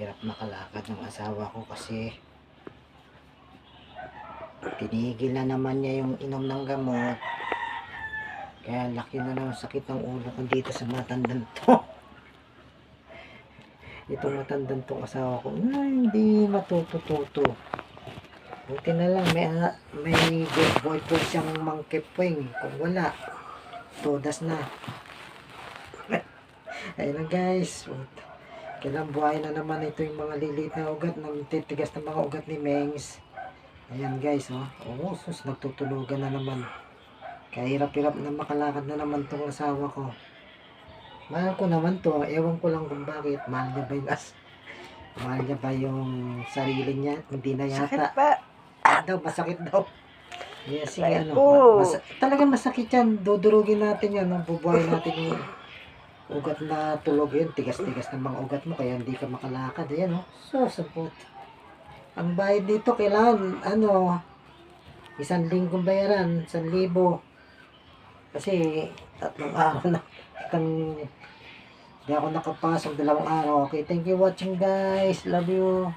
hirap makalakad ng asawa ko kasi tinigil na naman niya yung inom ng gamot. Kaya laki na ng sakit ng ulo ko dito sa matandang to. Itong matandang tong asawa ko, na hindi matutututo. Buti na lang may, ah, may boyfriend siyang mangkipwing. Kung wala, todas na. Ayun na guys. Kailang buhay na naman ito yung mga lilit na ugat ng titigas ng mga ugat ni Mengs. Ayan guys, oh. Oo, sus, nagtutulugan na naman. Kaya hirap-hirap na makalakad na naman tong asawa ko. Mahal ko naman to. Ewan ko lang kung bakit. Mahal niya ba yung as... Mahal niya ba yung sarili niya? Hindi na yata. Sakit pa. Ah, daw, masakit daw. Yes, sige, ano. Mas, talagang masakit yan. Dudurugin natin yan. Bubuhay natin yung ugat na tulog yun. Tigas-tigas ng mga ugat mo. Kaya hindi ka makalakad. Ayan, oh. So, sapot. Ang bayad dito, kailangan, ano, isang linggong bayaran, isang libo. Kasi, tatlong araw na. Itang, hindi ako nakapasok, dalawang araw. Okay, thank you watching guys. Love you.